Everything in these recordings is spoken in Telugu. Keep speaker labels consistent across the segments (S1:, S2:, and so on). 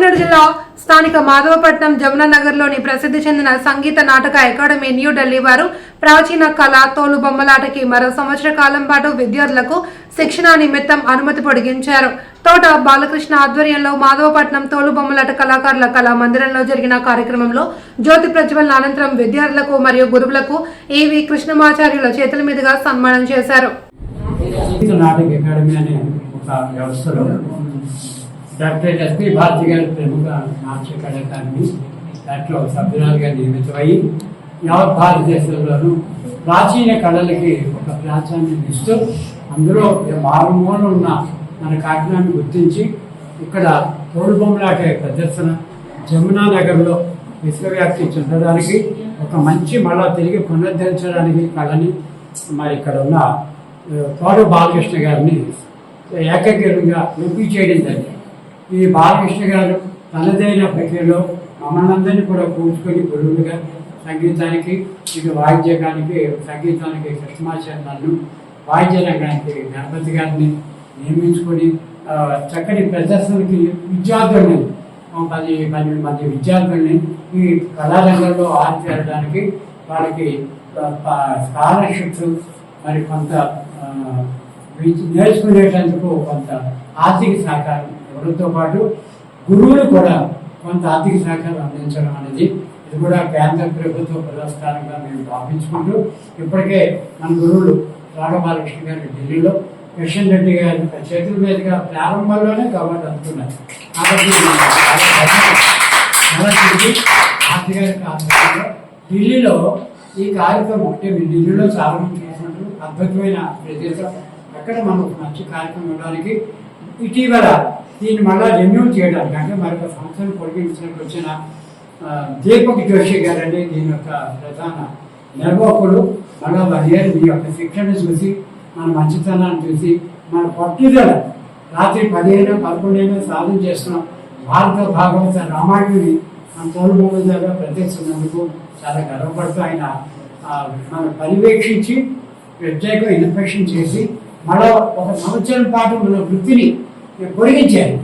S1: కాకినాడ జిల్లా స్థానిక మాధవపట్నం జమునా నగర్లోని ప్రసిద్ధి చెందిన సంగీత నాటక అకాడమీ న్యూఢిల్లీ వారు ప్రాచీన కళ తోలు బొమ్మలాటకి మరో సంవత్సర కాలం పాటు విద్యార్థులకు శిక్షణ నిమిత్తం అనుమతి పొడిగించారు. తోట బాలకృష్ణ ఆధ్వర్యంలో మాధవపట్నం తోలు బొమ్మలాట కళాకారుల కళా మందిరంలో జరిగిన కార్యక్రమంలో జ్యోతి ప్రజ్వలన అనంతరం విద్యార్థులకు మరియు గురువులకు ఏవి కృష్ణమాచార్యుల చేతుల మీదుగా సన్మానం చేశారు.
S2: నాటక అకాడమీ అనే ఒక వ్యవస్థలో డాక్టర్ ఎస్పి భారతి గారి ప్రముఖ నాట్య కళాకారిణి దాంట్లో సభ్యురాలుగా నియమితమై యావత్ భారతదేశంలోనూ ప్రాచీన కళలకి ఒక ప్రాచాన్యం ఇస్తూ అందులో మారుమూల ఉన్న మన కాకినాడను గుర్తించి ఇక్కడ తోడుబొమ్మలాట ప్రదర్శన జమునా నగర్లో విశ్వవ్యాప్తి చెందడానికి ఒక మంచి మళ్ళా తిరిగి పునరుద్ధరించడానికి కళని మరి ఇక్కడ ఉన్న తోడు బాలకృష్ణ గారిని ఏకగ్రీవంగా ఎంపీ చేయడం జరిగింది. ఈ బాలకృష్ణ గారు తనదైన ప్రక్రియలో మమ్మల్ని కూడా కూర్చుకొని గురువులుగా సంగీతానికి ఇటు వాయిద్యకానికి సంగీతానికి కృష్ణమాచార్య నన్ను వాయిద్య రంగానికి గణపతి గారిని నియమించుకొని చక్కటి ప్రదర్శనకి విద్యార్థుల్ని పది పన్నెండు మంది విద్యార్థుల్ని ఈ కళారంగంలో ఆర్చేరడానికి వాళ్ళకి స్కాలర్షిప్స్ మరి కొంత నేర్చుకునేటందుకు కొంత ఆర్థిక సహకారం గురువుతో పాటు గురువులు కూడా కొంత ఆర్థిక సహకారం అందించడం అనేది ఇది కూడా కేంద్ర ప్రభుత్వ పురస్కారంగా మేము భావించుకుంటూ ఇప్పటికే మన గురువులు రాఘబాలకృష్ణ గారు ఢిల్లీలో కిషన్ రెడ్డి గారి చేతుల మీదుగా ప్రారంభంలోనే గవర్నర్ అందుకున్నారు. ఆర్థిక ఢిల్లీలో ఈ కార్యక్రమం అంటే ఢిల్లీలో చాలా మంది చేసినట్టు అద్భుతమైన ప్రదేశం. అక్కడ మనకు మంచి కార్యక్రమం ఇవ్వడానికి ఇటీవల దీన్ని మళ్ళా రెన్యూ చేయడానికి అంటే మరొక సంవత్సరం పొడిగించినట్టు వచ్చిన దీపక్ జోషి గారని దీని యొక్క ప్రధాన నిర్వాహకుడు. మళ్ళా వారి మీ యొక్క శిక్షణ చూసి మన మంచితనాన్ని చూసి మన పట్టుదల రాత్రి పదిహేను పదకొండైనా సాధన చేస్తున్నాం. భారత భాగవత రామాయణుని మన తోలుబొమ్మ దగ్గర ప్రదర్శించినందుకు చాలా గర్వపడుతూ ఆయన మనం పర్యవేక్షించి ప్రత్యేక ఇన్స్పెక్షన్ చేసి మరో ఒక సంవత్సరం పాటు మన వృత్తిని పొరిగించారు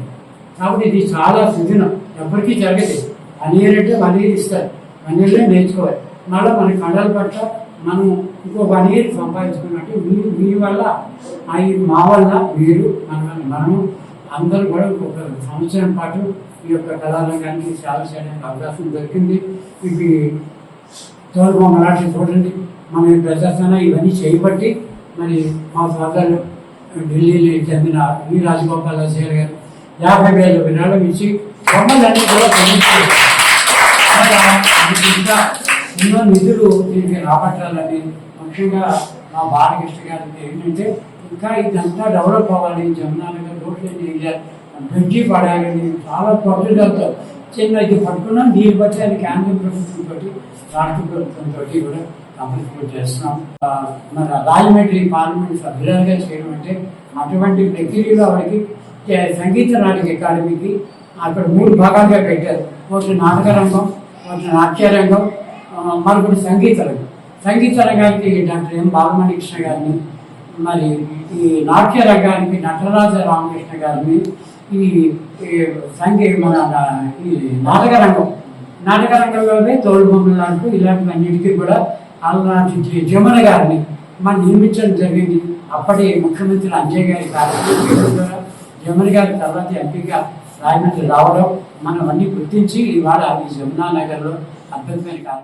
S2: కాబట్టి ఇది చాలా సుదినం ఎవరికీ జరగదు. వన్ ఇయర్ అంటే వన్ ఇయర్ ఇస్తారు. వన్ ఇయర్లో నేర్చుకోవాలి. మళ్ళీ మన కళల పట్ల మనం ఇంకో వన్ ఇయర్ సంపాదించుకున్నట్టు మీ మీ వల్ల మా వల్ల మీరు మన మనము అందరూ కూడా ఒక సంవత్సరం పాటు ఈ యొక్క కళారంగానికి సేవ చేయడానికి అవకాశం దొరికింది. ఇవి తోలుబొమ్మ మరాఠీ చూడండి మన ఈ ప్రదర్శన ఇవన్నీ చేయబట్టి మరి మా సోదరులు ఢిల్లీకి చెందిన వి రాజగోపాలాచార్య గారు యాభై వేల విరాళం ఇచ్చి బొమ్మలన్నీ కూడా ఇంకా ఎన్నో నిధులు దీనికి రాబట్టాలని ముఖ్యంగా మా బాలకృష్ణ గారికి ఏంటంటే ఇంకా ఇదంతా డెవలప్ అవ్వాలి జమునానగర్ రోడ్లు వేయాలి బ్రిడ్జి పడాలని చాలా పట్టుదలతో చిన్న ఇది పట్టుకున్నాం దీన్ని బట్టి అది కేంద్ర ప్రభుత్వంతో రాష్ట్ర ప్రభుత్వంతో కూడా కంప్లీట్ చేస్తున్నాం. మరి రాజమండ్రి పార్లమెంట్ సభ్యులుగా చేయడం అంటే అటువంటి ప్రక్రియలో వాడికి సంగీత నాటక అకాడమీకి అక్కడ మూడు భాగాలుగా పెట్టారు. ఒకటి నాటక రంగం ఒకటి నాట్య రంగం మరొకటి సంగీత రంగం. సంగీత రంగానికి డాక్టర్ ఎం బాలమణికృష్ణ గారిని మరి ఈ నాట్య రంగానికి నటరాజ రామకృష్ణ గారిని ఈ ఈ సంగీ మన ఈ నాటక రంగం నాటక రంగంలోనే తోడు బొమ్మలు లాంటి ఇలాంటివన్నిటికీ కూడా అలాంటి జమున గారిని మనం నియమించడం జరిగింది అప్పటి ముఖ్యమంత్రి అంజయ్ గారి ద్వారా జమున గారి తర్వాత ఎంపీగా రాజమండ్రి రావడం మనం అన్ని గుర్తించి ఇవాళ ఈ జమునా నగర్లో అద్భుతమైన కార్యక్రమం